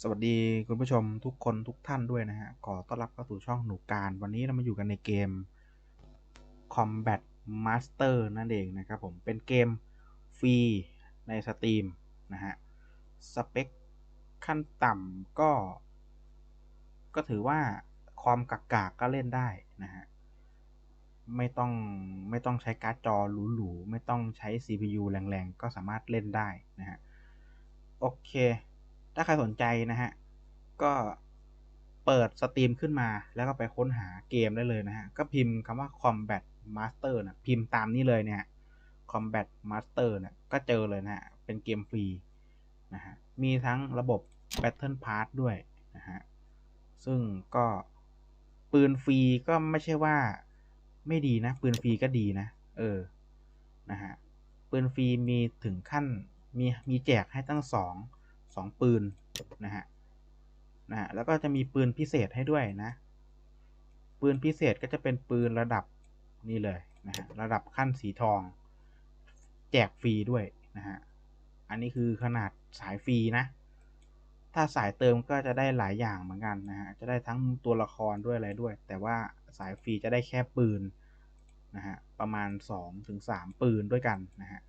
สวัสดีคุณผู้ชมทุกคนทุกท่านด้วยนะฮะ ขอต้อนรับเข้าสู่ช่องหนูการ วันนี้เรามาอยู่กันในเกม Combat Master นั่นเองนะครับผม เป็นเกมฟรีในสตรีมนะฮะ สเปคขั้นต่ำก็ ก็ถือว่าความกากากก็เล่นได้นะฮะ ไม่ต้องไม่ต้องใช้การ์ดจอหรูๆ ไม่ต้องใช้ CPU แรงๆ ก็สามารถเล่นได้นะฮะ โอเค ถ้าใครสนใจนะฮะ ก็เปิดสตรีมขึ้นมาแล้วก็ไปค้นหาเกมได้เลยนะฮะ ก็พิมพ์คำว่า Combat Master นะพิมพ์ตามนี้เลยเนี่ย Combat Master เนี่ยก็เจอเลยนะฮะ เป็นเกมฟรีนะฮะ มีทั้งระบบ Battle Pass ด้วยนะฮะ ซึ่งก็ปืนฟรีก็ไม่ใช่ว่าไม่ดีนะ ปืนฟรีก็ดีนะ เออ นะฮะ ปืนฟรีมีถึงขั้นมีมีแจกให้ตั้งสอง สองปืนนะฮะนะฮะแล้วก็จะมีปืนพิเศษให้ด้วยนะ ปืนพิเศษก็จะเป็นปืนระดับนี่เลยนะฮะระดับขั้นสีทอง แจกฟรีด้วยนะฮะอันนี้คือขนาดสายฟรีนะถ้าสายเติมก็จะได้หลายอย่างเหมือนกันนะฮะจะได้ทั้งตัวละครด้วยอะไรด้วย แต่ว่าสายฟรีจะได้แค่ปืนนะฮะประมาณ 2-3ถึงปืนด้วยกันนะฮะ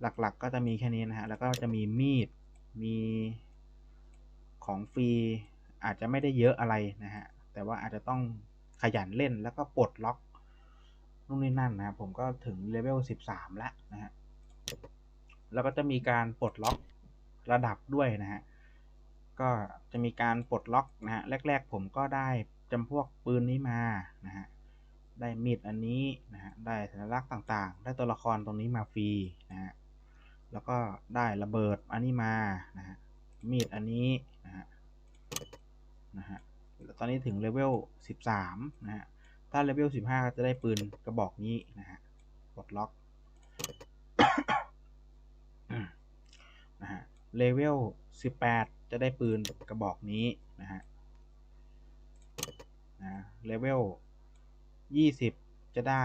หลักๆก็จะมีแค่นี้นะฮะแล้วก็จะมีมีด มีของฟรีอาจจะไม่ได้เยอะอะไรนะฮะ แต่ว่าอาจจะต้องขยันเล่นแล้วก็ปลดล็อกนู่นนี่นั่นนะผมก็ถึงเลเวล 13 แล้วนะฮะ แล้วก็จะมีการปลดล็อกระดับด้วยนะฮะ ก็จะมีการปลดล็อกนะฮะ แรก ๆ ผมก็ได้จำพวกปืนนี้มานะฮะ ได้มีดอันนี้นะฮะ ได้สัญลักษณ์ต่างๆ ได้ตัวละครตรงนี้มาฟรีนะฮะ แล้วก็ได้ระเบิดอันนี้มานะฮะมีดอันนี้นะฮะนะฮะตอนนี้ถึงเลเวล 13 นะฮะ ถ้าเลเวล 15 ก็จะได้ปืนกระบอกนี้นะฮะปลดล็อกนะฮะ เลเวล 18 จะได้ปืนกระบอกนี้นะฮะนะเลเวล 20 จะได้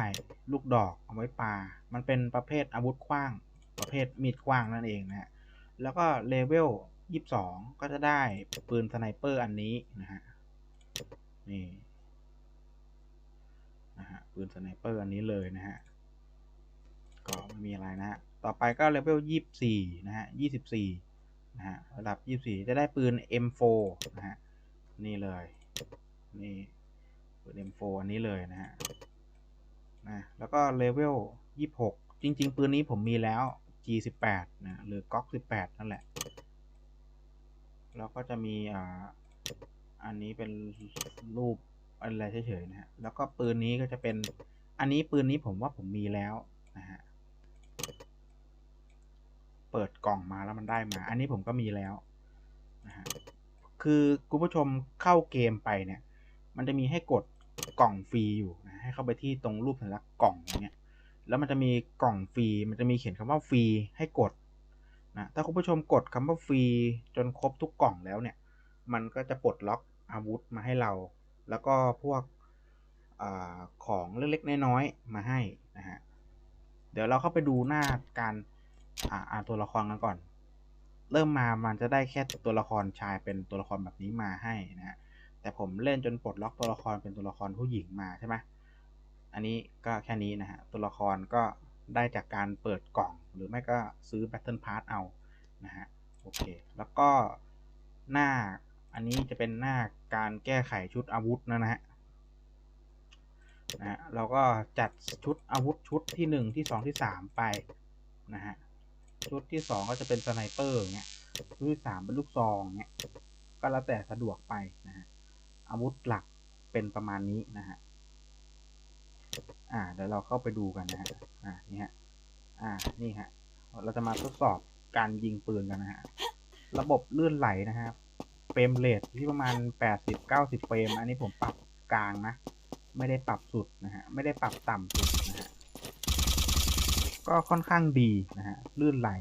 ลูกดอกเอาไว้ปา มันเป็นประเภทอาวุธขว้าง ประเภทมีดกว้างนั่นเองนะฮะแล้วก็เลเวลยี่สองก็จะได้ปืนสไนเปอร์อันนี้นะฮะนี่นะฮะปืนสไนเปอร์อันนี้เลยนะฮะก็ไม่มีอะไรนะฮะต่อไปก็เลเวลยี่สี่นะฮะยี่สิบสี่นะฮะระดับยี่สี่จะได้ปืน M4 นะฮะนี่เลยนี่ปืน M4 อันนี้เลยนะฮะนะแล้วก็เลเวลยี่หกจริง ๆ ปืนนี้ผมมีแล้ว G18 นะหรือก๊อก18นั่นแหละ แล้วก็จะมีอ่าอันนี้เป็นรูปอะไรเฉยๆนะฮะ แล้วก็ปืนนี้ก็จะเป็น อันนี้ปืนนี้ผมว่าผมมีแล้วนะฮะ เปิดกล่องมาแล้วมันได้มา อันนี้ผมก็มีแล้วนะฮะ คือคุณผู้ชมเข้าเกมไปเนี่ย มันจะมีให้กดกล่องฟรีอยู่นะ ให้เข้าไปที่ตรงรูปสัญลักษณ์กล่องอย่างเงี้ย แล้วมันจะมีกล่องฟรี มันจะมีเขียนคำว่าฟรีให้กดนะ ถ้าคุณผู้ชมกดคำว่าฟรีจนครบทุกกล่องแล้วเนี่ย มันก็จะปลดล็อกอาวุธมาให้เรา แล้วก็พวกอของเล็กๆน้อยๆมาให้นะฮะ เดี๋ยวเราเข้าไปดูหน้าการอ่าอ่านตัวละครกันก่อน เริ่มมามันจะได้แค่ตัวละครชายเป็นตัวละครแบบนี้มาให้นะฮะ แต่ผมเล่นจนปลดล็อกตัวละครเป็นตัวละครผู้หญิงมาใช่ไหม อันนี้ก็แค่นี้นะฮะตัวละครก็ได้จากการเปิดกล่อง หรือไม่ก็ซื้อ Battle Pass เอานะฮะโอเค แล้วก็หน้าอันนี้จะเป็นหน้าการแก้ไขชุดอาวุธนะฮะนะฮะเราก็จัดชุดอาวุธชุดที่หนึ่งที่สองที่สามไปนะฮะชุดที่สองก็จะเป็นสไนเปอร์เงี้ยชุดที่สามเป็นลูกซองเงี้ยก็แล้วแต่สะดวกไปนะฮะอาวุธหลักเป็นประมาณนี้นะฮะ อ่าเดี๋ยวเราเข้าไปดูกันนะฮะอ่านี่ฮะอ่านี่ฮะเราจะมาทดสอบการยิงปืนกันนะฮะระบบลื่นไหลนะครับเฟรมเรทที่ประมาณแปดสิบเก้าสิบเฟรม อันนี้ผมปรับกลางนะ ไม่ได้ปรับสุดนะฮะ ไม่ได้ปรับต่ำสุดนะฮะ ก็ค่อนข้างดีนะฮะ ลื่นไหล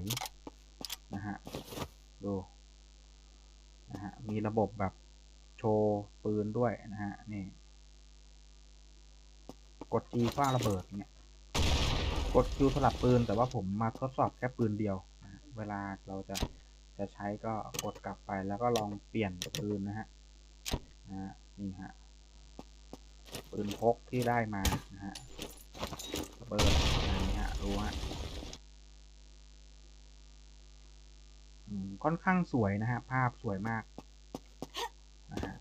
นะฮะ ดูนะฮะ มีระบบแบบโชว์ปืนด้วยนะฮะ นี่ กด G คว้างระเบิดเนี่ยกด Q สลับปืน แต่ว่าผมมาทดสอบแค่ปืนเดียวนะเวลาเราจะจะใช้ก็กดกลับไปแล้วก็ลองเปลี่ยนปืนนะฮะนะนี่ฮะปืนพกที่ได้มานะฮะระเบิดนนี้ฮะดูฮะอืมค่อนข้างสวยนะฮะภาพสวยมากนะฮะ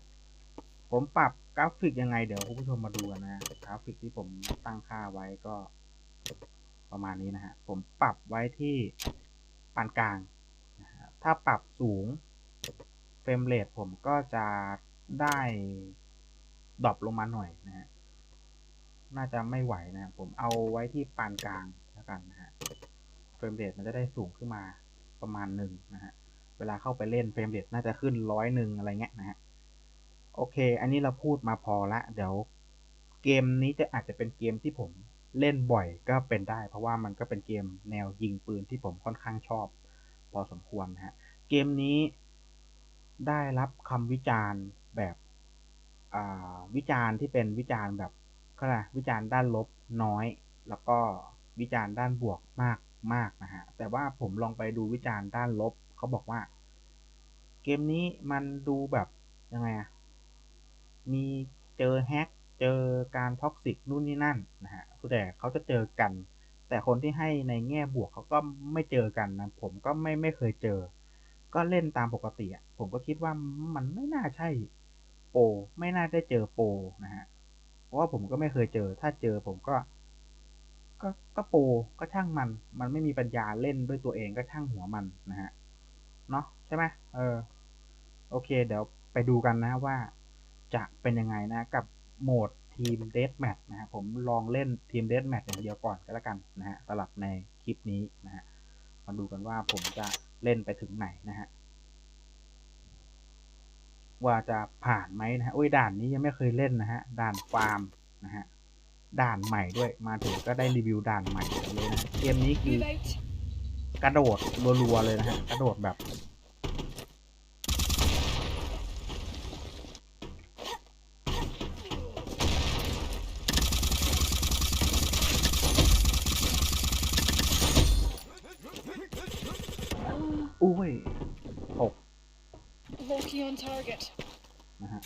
ผมปรับ กราฟิกยังไงเดี๋ยวคุณผู้ชมมาดูกันนะฮะกราฟิกที่ผมตั้งค่าไว้ก็ประมาณนี้นะฮะ ผมปรับไว้ที่ปานกลางนะฮะถ้าปรับสูงเฟรมเรทผมก็จะได้ดรอปลงมาหน่อยนะฮะ น่าจะไม่ไหวนะผมเอาไว้ที่ปานกลางแล้วกันนะฮะ เฟรมเรทมันจะได้สูงขึ้นมาประมาณหนึ่งนะฮะ เวลาเข้าไปเล่นเฟรมเรทน่าจะขึ้นร้อยหนึ่งอะไรเงี้ยนะฮะ โอเค อันนี้เราพูดมาพอละ เดี๋ยวเกมนี้จะอาจจะเป็นเกมที่ผมเล่นบ่อยก็เป็นได้ เพราะว่ามันก็เป็นเกมแนวยิงปืนที่ผมค่อนข้างชอบ พอสมควรนะฮะ เกมนี้ได้รับคำวิจารณ์แบบอ่าวิจารณ์ที่เป็นวิจารณ์แบบก็นะวิจารณ์ด้านลบน้อย แล้วก็วิจารณ์ด้านบวกมากมากนะฮะ แต่ว่าผมลองไปดูวิจารณ์ด้านลบเขาบอกว่า เกมนี้มันดูแบบยังไงอะ มีเจอแฮกเจอการท็อกซิกนู่นนี่นั่นนะฮะแต่เขาจะเจอกัน แต่คนที่ให้ในแง่บวกเขาก็ไม่เจอกันนะผมก็ไม่ไม่เคยเจอ ก็เล่นตามปกติอะผมก็คิดว่ามันไม่น่าใช่โปไม่น่าได้เจอโปนะฮะเพราะว่าผมก็ไม่เคยเจอ ถ้าเจอผมก็ ก็ก็โปก็ช่างมัน มันไม่มีปัญญาเล่นด้วยตัวเองก็ช่างหัวมันนะฮะเนาะใช่ไหมเออ โอเค เดี๋ยวไปดูกันนะว่า จะเป็นยังไงนะกับโหมดทีมเด a แม t นะฮะผมลองเล่นทีมเด a แม t อย่างเดียวก่อนก็แล้วกันนะฮะสำหรับในคลิปนี้นะฮะมาดูกันว่าผมจะเล่นไปถึงไหนนะฮะว่าจะผ่านไหมนะฮะโอ้ยด่านนี้ยังไม่เคยเล่นนะฮะด่านฟาร์มนะฮะด่านใหม่ด้วยมาถึงก็ได้รีวิวด่านใหม่เลยนะฮะเกมนี้คือ Move out. กระโดดรัวๆเลยนะฮะกระโดดแบบ อุ้ยตก Loki on target. นะฮะ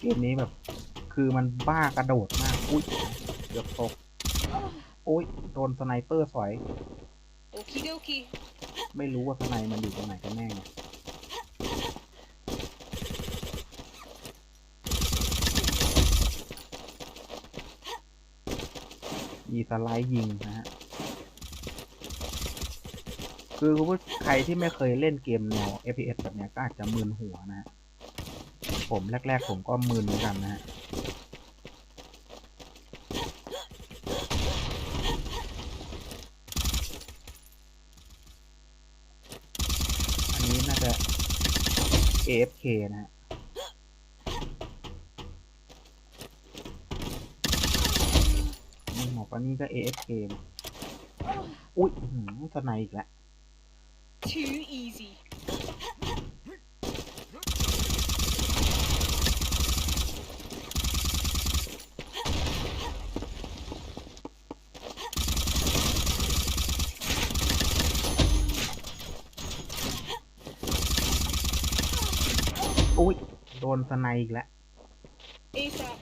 เกมนี้แบบ คือมันบ้ากระโดดมาก อุ้ยเกือบตก อุ้ยโดนสไนเปอร์สอย Okie dokie. ไม่รู้ว่าข้างในมันอยู่ตรงไหนกันแน่ไงมีสไลด์ยิงนะฮะ คือคุณผู้ใครที่ไม่เคยเล่นเกมแนว FPS แบบเนี้ยก็อาจจะมึนหัวนะฮะผมแรก ๆ ผมก็มึนเหมือนกันนะฮะ อันนี้น่าจะ AFK นะฮะนี่หมอกว่านี่ก็ AFK นะอุ้ยหือสไนอีกแล้ว Too easy. อุ๊ย โด นสไนอีกแล้ว ASAP.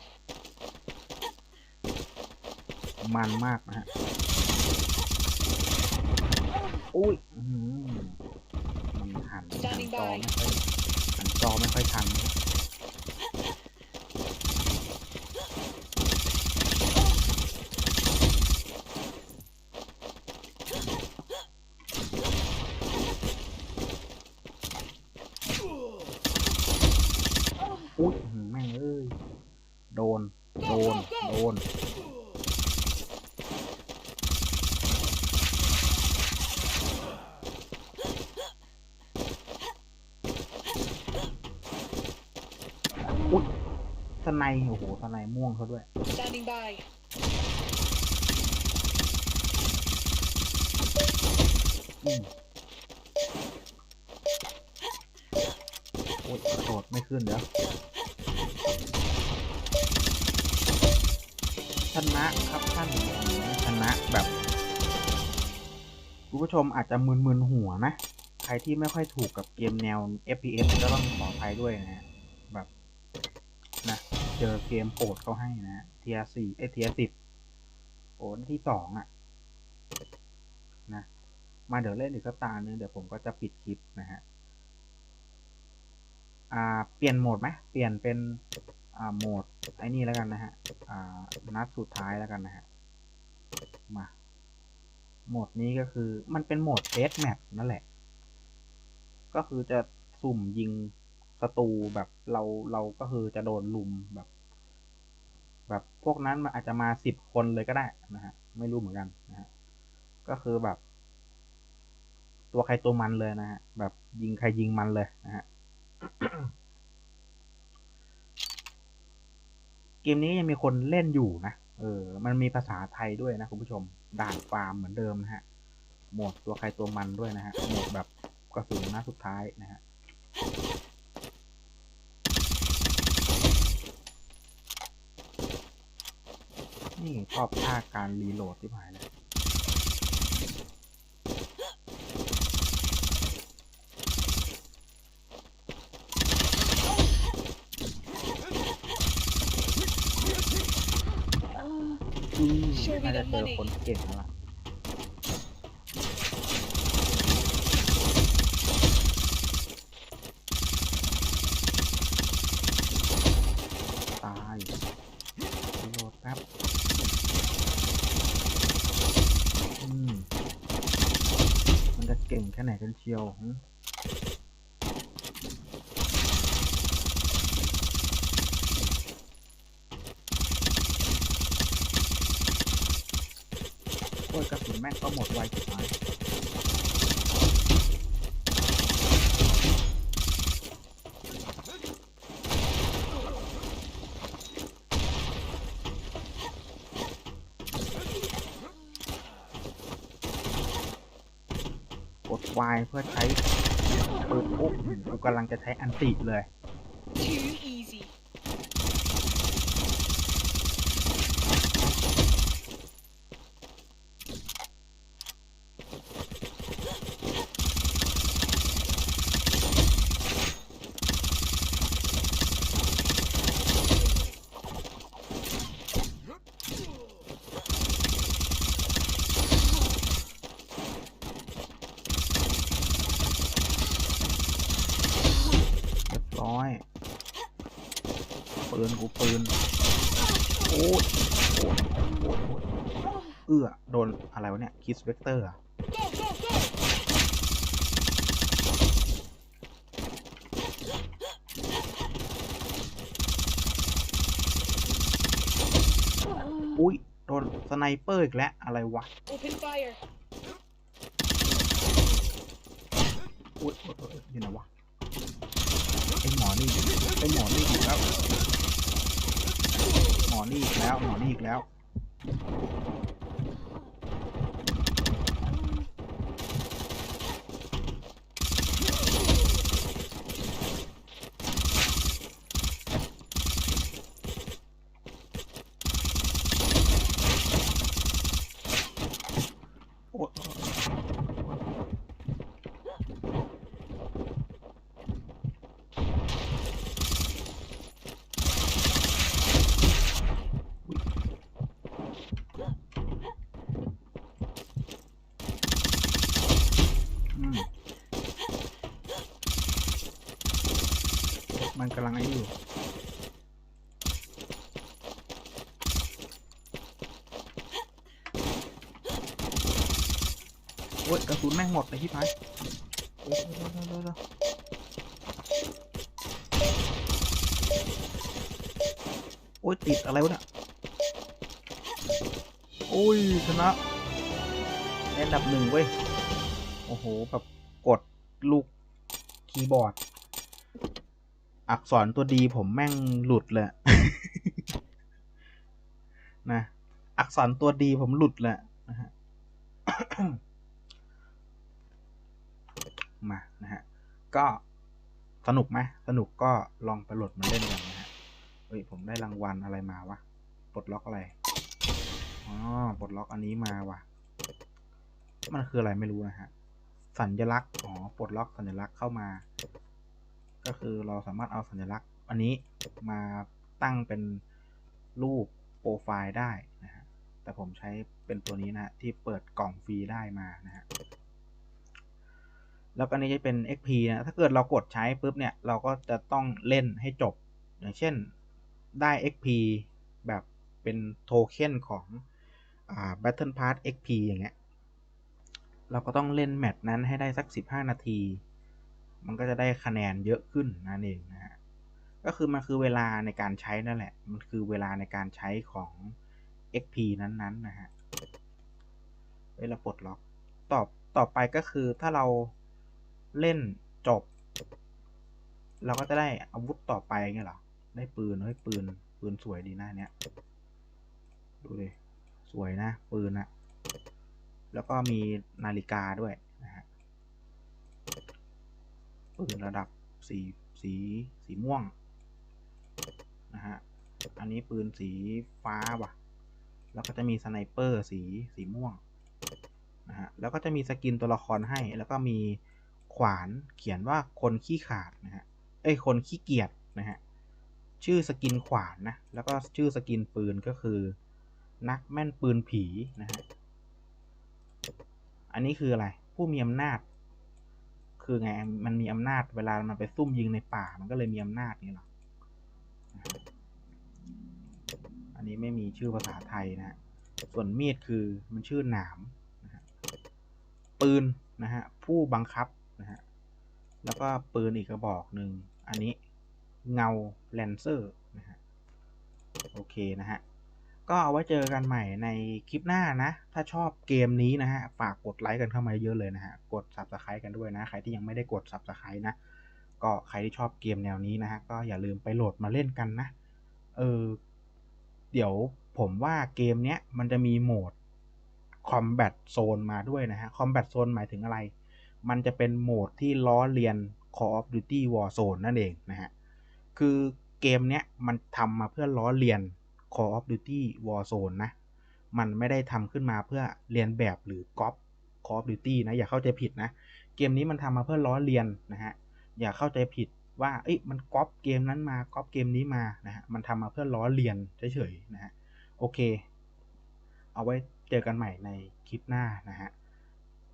มันมากนะฮะ อุ้ยอื้อหือมันหันหัน Standing จอ by ไม่ค่อยหันจอไม่ค่อยทัน อุ้ยอื้อหือแม่งเอ้ย โดน โดน โดน อุ๊ย สไนโอ้โหสไนม่วงเขาด้วย Standing by. อืมโอ้ยกระโดดไม่ขึ้นเดี๋ยวชนะครับท่านชนะแบบคุณผู้ชมอาจจะมึนๆหัวนะ ใครที่ไม่ค่อยถูกกับเกมแนว FPS ก็ต้องขออภัยด้วยนะฮะแบบนะ เจอเกมโปรดเขาให้นะฮะเทียสี่เอเทียสิบโอ้ที่สองอะนะมาเดี๋ยวเล่นอีกสักตานึงเดี๋ยวผมก็จะปิดคลิปนะฮะอ่าเปลี่ยนโหมดไหมเปลี่ยนเป็นอ่าโหมดไอ้นี่แล้วกันนะฮะอ่านัดสุดท้ายแล้วกันนะฮะมาโหมดนี้ก็คือมันเป็นโหมดเ a สแมปนั่นแหละ ก็คือจะสุ่มยิง ศัตรูแบบเราเราก็คือจะโดนลุมแบบ แบบพวกนั้นมันอาจจะมาสิบคนเลยก็ได้นะฮะ ไม่รู้เหมือนกันนะฮะก็คือแบบ ตัวใครตัวมันเลยนะฮะ แบบยิงใครยิงมันเลยนะฮะเกมนี้ยังมีคนเล่นอยู่นะเออ มันมีภาษาไทยด้วยนะคุณผู้ชม ด่านฟาร์มเหมือนเดิมนะฮะ โหมดตัวใครตัวมันด้วยนะฮะ โหมดแบบกระสุนหน้าสุดท้ายนะฮะ นี่ชอบท่าการรีโหลดที่หายเลยอืม Show me น่าจะ the เจอ money คนเก่งแล้วล่ะ ตายรีโหลดแป๊บ อืม มันจะเก่งแค่ไหนกันเชียวหึ โอ้ยกระสุนแม่งก็หมดไวจิบหายกด Y เพื่อใช้ปืนปุ๊บกูกำลังจะใช้อันติเลย Too easy. เรียบร้อย ปืนกูปืน โอ้ยโอ้ยโอ้ยโอ้ยเอื้อ โดนอะไรวะเนี่ย คิสเวกเตอร์อะ Go, go, go! อุ้ยโดนสไนเปอร์อีกแล้ว อะไรวะ Open fire. อุ้ยโอ้ยโอ้ยอยู่ไหนวะไอหมอนี่ไอหมอนี่อีกแล้วหมอนี่อีกแล้วหมอนี่อีกแล้ว มันกำลังไอ้อยู่โอ้ยกระสุนแม่งหมดเลยที่พายเร็วเร็วโอ้ยติดอะไรวะเนี่ยโอ้ยชนะได้อันดับหนึ่งเว้ย โอ้โห แบบ กดลูกคีย์บอร์ด อักษรตัวดีผมแม่งหลุดเลยนะ อักษรตัวดีผมหลุดเลยนะฮะมานะฮะ ก็สนุกไหมสนุกก็ลองไปโหลดมาเล่นกันนะฮะเฮ้ยผมได้รางวัลอะไรมาวะปลดล็อกอะไรอ๋อปลดล็อกอันนี้มาวะมันคืออะไรไม่รู้นะฮะสัญลักษณ์อ๋อปลดล็อกสัญลักษณ์เข้ามา ก็คือเราสามารถเอาสัญลักษณ์อันนี้มาตั้งเป็นรูปโปรไฟล์ได้นะฮะ แต่ผมใช้เป็นตัวนี้นะฮะที่เปิดกล่องฟรีได้มานะฮะ แล้วก็อันนี้จะเป็น XP นะ ถ้าเกิดเรากดใช้ปุ๊บเนี่ย เราก็จะต้องเล่นให้จบ อย่างเช่นได้ XP แบบเป็นโทเค็นของอ่า Battle Pass XP อย่างเงี้ย เราก็ต้องเล่นแมตช์นั้นให้ได้สัก 15 นาที มันก็จะได้คะแนนเยอะขึ้นนั่นเองนะฮะก็คือมันคือเวลาในการใช้นั่นแหละ มันคือเวลาในการใช้ของ XP นั้นๆนะฮะเวลาปลดล็อกต่อต่อไปก็คือถ้าเราเล่นจบ เราก็จะได้อาวุธต่อไปเงี้ยหรอ ได้ปืนเฮ้ยปืน ปืนสวยดีนะเนี้ยดูดิสวยนะ ปืนนะแล้วก็มีนาฬิกาด้วย นะฮะปืนระดับสีสีสีม่วงนะฮะ อันนี้ปืนสีฟ้าว่ะ แล้วก็จะมีสไนเปอร์สีสีม่วงนะฮะ แล้วก็จะมีสกินตัวละครให้ แล้วก็มีขวานเขียนว่าคนขี้ขาดนะฮะ เอ้ยคนขี้เกียจนะฮะ ชื่อสกินขวานนะ แล้วก็ชื่อสกินปืนก็คือ นักแม่นปืนผีนะฮะ อันนี้คืออะไร ผู้มีอำนาจ คือไง มันมีอำนาจเวลามันไปซุ่มยิงในป่า มันก็เลยมีอำนาจนี่หรอนะฮะอันนี้ไม่มีชื่อภาษาไทยนะฮะ ส่วนมีดคือมันชื่อหนามนะฮะ ปืนนะฮะ ผู้บังคับนะฮะ แล้วก็ปืนอีกกระบอกหนึ่ง อันนี้เงาแลนเซอร์นะฮะ โอเคนะฮะ ก็เอาไว้เจอกันใหม่ในคลิปหน้านะ ถ้าชอบเกมนี้นะฮะ ฝากกดไลค์กันเข้ามาเยอะเลยนะฮะ กด subscribe กันด้วยนะ ใครที่ยังไม่ได้กด subscribe นะ ก็ใครที่ชอบเกมแนวนี้นะฮะ ก็อย่าลืมไปโหลดมาเล่นกันนะ เออ เดี๋ยวผมว่าเกมเนี้ยมันจะมีโหมด Combat Zone มาด้วยนะฮะ Combat Zone หมายถึงอะไร มันจะเป็นโหมดที่ล้อเลียน Call of Duty Warzone นั่นเองนะฮะ คือเกมเนี้ยมันทำมาเพื่อล้อเลียน Call of Duty Warzone นะ มันไม่ได้ทำขึ้นมาเพื่อเรียนแบบหรือก๊อป Call of Duty นะ อย่าเข้าใจผิดนะ เกมนี้มันทำมาเพื่อล้อเลียนนะฮะ อย่าเข้าใจผิดว่าเอ้ยมันก๊อปเกมนั้นมาก๊อปเกมนี้มานะฮะ มันทำมาเพื่อล้อเลียนเฉยๆนะฮะ โอเค เอาไว้เจอกันใหม่ในคลิปหน้านะฮะ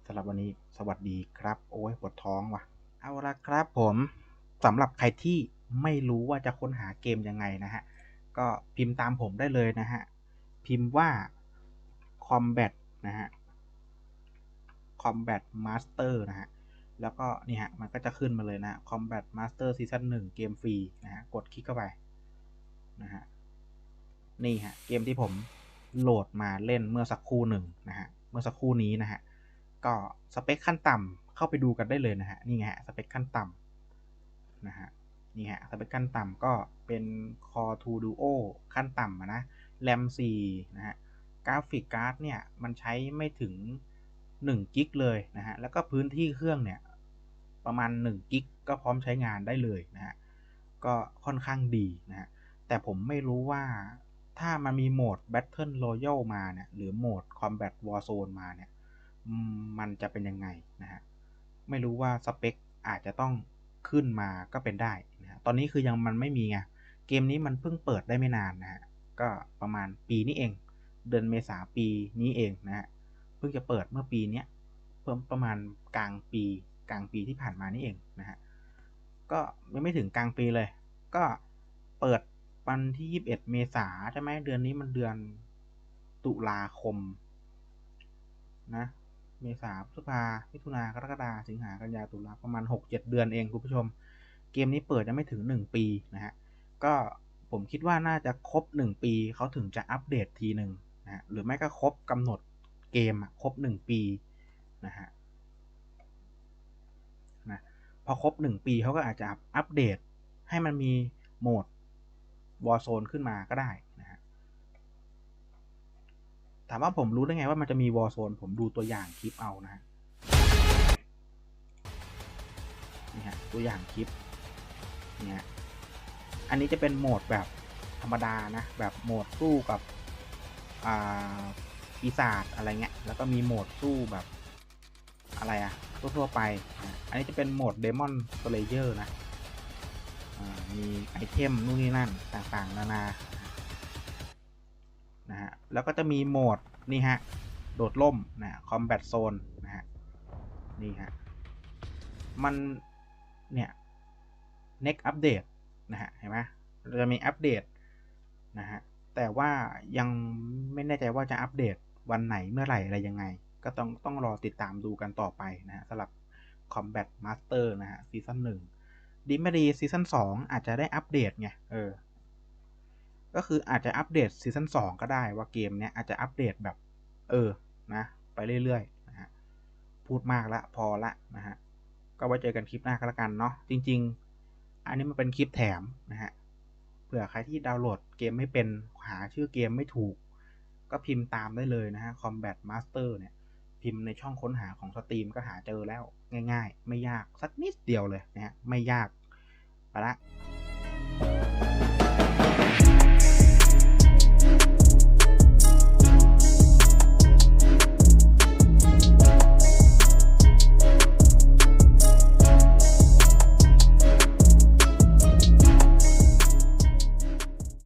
สำหรับวันนี้สวัสดีครับ โอ้ยปวดท้องว่ะ เอาละครับผมสำหรับใครที่ไม่รู้ว่าจะค้นหาเกมยังไงนะฮะ ก็พิมพ์ตามผมได้เลยนะฮะ พิมพ์ว่า combat นะฮะ combat master นะฮะ แล้วก็นี่ฮะ มันก็จะขึ้นมาเลยนะ combat master season 1 เกมฟรีนะฮะ กดคลิกเข้าไปนะฮะ นี่ฮะ เกมที่ผมโหลดมาเล่นเมื่อสักครู่หนึ่งนะฮะ เมื่อสักครู่นี้นะฮะ ก็สเปคขั้นต่ำเข้าไปดูกันได้เลยนะฮะ นี่ไงฮะ สเปคขั้นต่ำนะฮะ นี่ฮะสเปคขั้นต่ำก็เป็น Core 2 Duo ขั้นต่ำนะแรม4นะฮะกราฟิกการ์ดเนี่ยมันใช้ไม่ถึง1กิกเลยนะฮะแล้วก็พื้นที่เครื่องเนี่ยประมาณ1กิกก็พร้อมใช้งานได้เลยนะฮะก็ค่อนข้างดีนะฮะแต่ผมไม่รู้ว่าถ้ามันมีโหมด Battle Royale มาเนี่ยหรือโหมด Combat Warzone มาเนี่ยมันจะเป็นยังไงนะฮะไม่รู้ว่าสเปคอาจจะต้อง ขึ้นมาก็เป็นได้นะฮะตอนนี้คือยังมันไม่มีไง เกมนี้มันเพิ่งเปิดได้ไม่นานนะฮะ ก็ประมาณปีนี้เอง เดือนเมษาปีนี้เองนะฮะ เพิ่งจะเปิดเมื่อปีเนี้ยเพิ่มประมาณกลางปีกลางปีที่ผ่านมานี่เองนะฮะ ก็ยังไม่ถึงกลางปีเลย ก็เปิดวันที่ 21 เมษาใช่ไหมเดือนนี้มันเดือนตุลาคมนะ เมษาพฤษภามิถุนากรกฎาสิงหากันยาตุลาประมาณ 6-7 เดือนเองคุณผู้ชม เกมนี้เปิดยังไม่ถึง 1 ปีนะฮะ ก็ผมคิดว่าน่าจะครบ 1 ปีเขาถึงจะอัปเดตทีหนึ่งนะฮะหรือไม่ก็ครบกำหนดเกมครบ 1 ปีนะฮะนะพอครบ 1 ปีเขาก็อาจจะอัปเดตให้มันมีโหมด Warzone ขึ้นมาก็ได้ ถามว่าผมรู้ได้ไงว่ามันจะมี Warzone ผมดูตัวอย่างคลิปเอานะฮะฮะตัวอย่างคลิป เนี่ย อันนี้จะเป็นโหมดแบบธรรมดานะ แบบโหมดสู้กับอ่าปีศาจอะไรเงี้ย แล้วก็มีโหมดสู้แบบอะไรอะทั่วๆไปนะอันนี้จะเป็นโหมด Demon Slayer นะ มีไอเทมนู่นนี่นั่นต่างๆ นานา นะฮะ แล้วก็จะมีโหมดนี่ฮะ โดดล่มนะ Combat Zone นะฮะ นี่ฮะ มันเนี่ย next update นะฮะ เห็นไหมเราจะมีอัปเดตนะฮะ แต่ว่ายังไม่แน่ใจว่าจะอัปเดตวันไหนเมื่อไหร่อะไรยังไง ก็ต้องต้องรอติดตามดูกันต่อไปนะฮะสำหรับ Combat Master นะฮะซีซั่นหนึ่งดีไม่ดีซีซั่นสองอาจจะได้อัปเดตไง เออ ก็คืออาจจะอัปเดตซีซั่นสองก็ได้ว่าเกมเนี้ยอาจจะอัปเดตแบบ เออนะไปเรื่อยๆนะฮะพูดมากละพอละนะฮะก็ไว้เจอกันคลิปหน้าก็แล้วกันเนาะจริง ๆ อันนี้มันเป็นคลิปแถมนะฮะเผื่อใครที่ดาวน์โหลดเกมไม่เป็นหาชื่อเกมไม่ถูก ก็พิมพ์ตามได้เลยนะฮะ Combat Master เนี่ย พิมพ์ในช่องค้นหาของสตรีมก็หาเจอแล้วง่าย ๆ ไม่ยากสักนิดเดียวเลยนะฮะไม่ยากไปละ